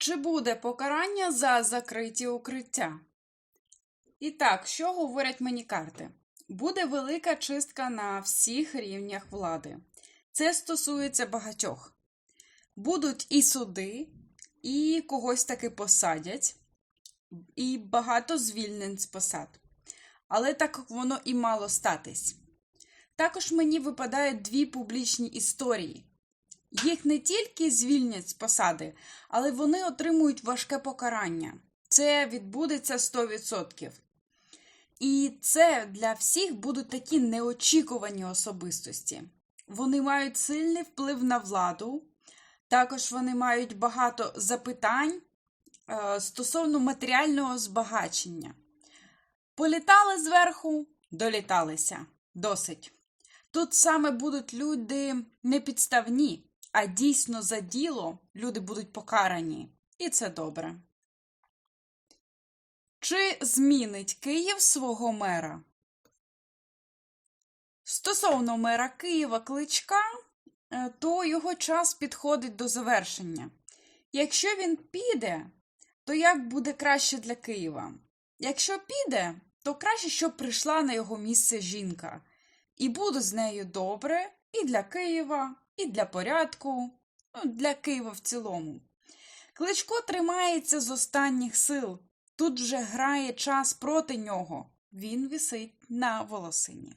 Чи буде покарання за закриті укриття? І так, що говорять мені карти? Буде велика чистка на всіх рівнях влади. Це стосується багатьох. Будуть і суди, і когось таки посадять, і багато звільнень з посад. Але так воно і мало статись. Також мені випадають дві публічні історії. Їх не тільки звільнять з посади, але вони отримують важке покарання. Це відбудеться 100%. І це для всіх будуть такі неочікувані особистості. Вони мають сильний вплив на владу, також вони мають багато запитань е, стосовно матеріального збагачення. Політали зверху, доліталися. Досить. Тут саме будуть люди не підставні, а дійсно за діло люди будуть покарані. І це добре. Чи змінить Київ свого мера? Стосовно мера Києва Кличка, е, то його час підходить до завершення. Якщо він піде, то як буде краще для Києва? Якщо піде, то краще, щоб прийшла на його місце жінка. І буде з нею добре і для Києва, і для порядку, ну, для Києва в цілому. Кличко тримається з останніх сил. Тут вже грає час проти нього. Він висить на волосині.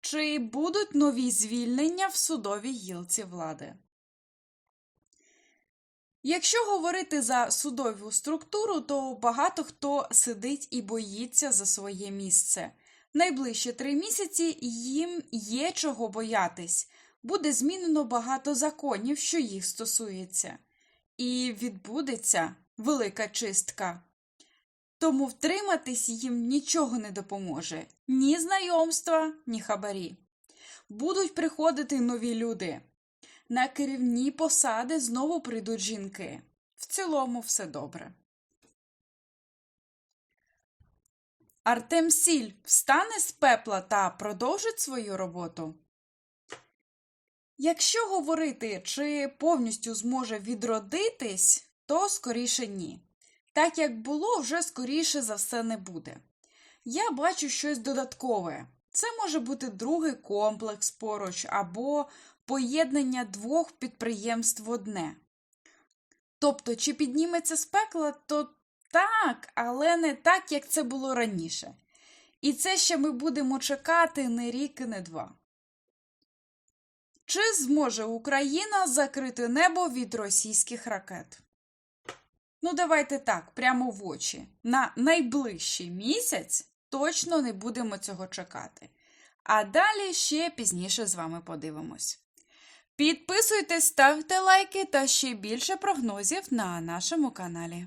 Чи будуть нові звільнення в судовій гілці влади? Якщо говорити за судову структуру, то багато хто сидить і боїться за своє місце. Найближчі три місяці їм є чого боятись. Буде змінено багато законів, що їх стосується. І відбудеться велика чистка. Тому втриматись їм нічого не допоможе ні знайомства, ні хабарі. Будуть приходити нові люди. На керівні посади знову прийдуть жінки. В цілому все добре. Артем Сіль встане з пепла та продовжить свою роботу. Якщо говорити, чи повністю зможе відродитись, то скоріше ні. Так як було, вже скоріше за все не буде. Я бачу щось додаткове. Це може бути другий комплекс поруч або поєднання двох підприємств в одне. Тобто, чи підніметься з пекла, то так, але не так, як це було раніше. І це ще ми будемо чекати не рік і не два. Чи зможе Україна закрити небо від російських ракет? Ну, давайте так, прямо в очі. На найближчий місяць точно не будемо цього чекати. А далі ще пізніше з вами подивимось. Підписуйтесь, ставте лайки та ще більше прогнозів на нашому каналі.